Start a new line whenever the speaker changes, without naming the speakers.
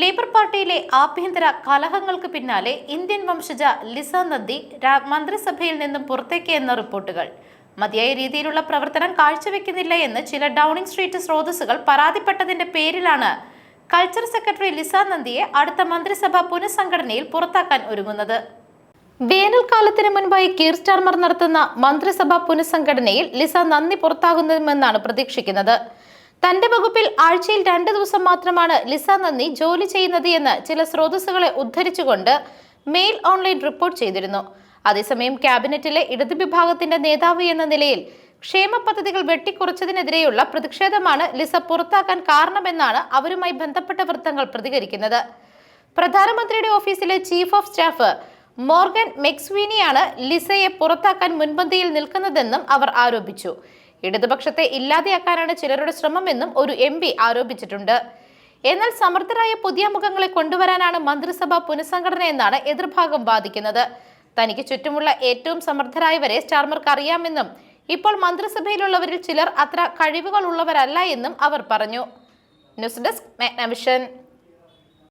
Labour പാർട്ടിയിലെ ആഭ്യന്തര കലഹങ്ങൾക്ക് പിന്നാലെ ഇന്ത്യൻ വംശജ ലിസ നന്ദി രാ- മന്ത്രിസഭയിൽ നിന്നും പുറത്തേക്ക് എന്ന റിപ്പോർട്ടുകൾ. മതിയായ രീതിയിലുള്ള പ്രവർത്തനം കാഴ്ചവെക്കുന്നില്ല എന്ന് ചില ഡൗണിംഗ് സ്ട്രീറ്റ് സ്രോതസ്സുകൾ പരാതിപ്പെട്ടതിന്റെ പേരിലാണ് കൾച്ചർ സെക്രട്ടറി ലിസ നന്ദിയെ അടുത്ത മന്ത്രിസഭ പുനഃസംഘടനയിൽ പുറത്താക്കാൻ ഒരുങ്ങുന്നത്. വേനൽക്കാലത്തിന് മുൻപായി കീർ സ്റ്റാർമർ നടത്തുന്ന മന്ത്രിസഭാ പുനഃസംഘടനയിൽ ലിസ നന്ദി പുറത്താകുന്നതെന്നാണ് പ്രതീക്ഷിക്കുന്നത്. തന്റെ വകുപ്പിൽ ആഴ്ചയിൽ രണ്ട് ദിവസം മാത്രമാണ് ലിസ നന്ദി ജോലി ചെയ്യുന്നത് എന്ന് ചില സ്രോതസ്സുകളെ ഉദ്ധരിച്ചുകൊണ്ട് മെയിൽ ഓൺലൈൻ റിപ്പോർട്ട് ചെയ്തിരുന്നു. അതേസമയം ക്യാബിനറ്റിലെ ഇടത് വിഭാഗത്തിന്റെ നേതാവ് എന്ന നിലയിൽ ക്ഷേമ പദ്ധതികൾ വെട്ടിക്കുറച്ചതിനെതിരെയുള്ള പ്രതിഷേധമാണ് ലിസ പുറത്താക്കാൻ കാരണമെന്നാണ് അവരുമായി ബന്ധപ്പെട്ട വൃത്തങ്ങൾ പ്രതികരിക്കുന്നത്. പ്രധാനമന്ത്രിയുടെ ഓഫീസിലെ ചീഫ് ഓഫ് സ്റ്റാഫ് മോർഗൻ മെക്സ്വീനിയാണ് ലിസയെ പുറത്താക്കാൻ മുൻപന്തിയിൽ നിൽക്കുന്നതെന്നും അവർ ആരോപിച്ചു. ഇടതുപക്ഷത്തെ ഇല്ലാതെയാക്കാനാണ് ചിലരുടെ ശ്രമമെന്നും ഒരു എം ആരോപിച്ചിട്ടുണ്ട്. എന്നാൽ സമർത്ഥരായ പുതിയ മുഖങ്ങളെ കൊണ്ടുവരാനാണ് മന്ത്രിസഭ പുനഃസംഘടന എന്നാണ് എതിർഭാഗം വാദിക്കുന്നത്. തനിക്ക് ചുറ്റുമുള്ള ഏറ്റവും സമർത്ഥരായവരെ സ്റ്റാർമർക്ക് അറിയാമെന്നും ഇപ്പോൾ മന്ത്രിസഭയിലുള്ളവരിൽ ചിലർ അത്ര കഴിവുകൾ ഉള്ളവരല്ല എന്നും അവർ പറഞ്ഞു. News desk Magnavision.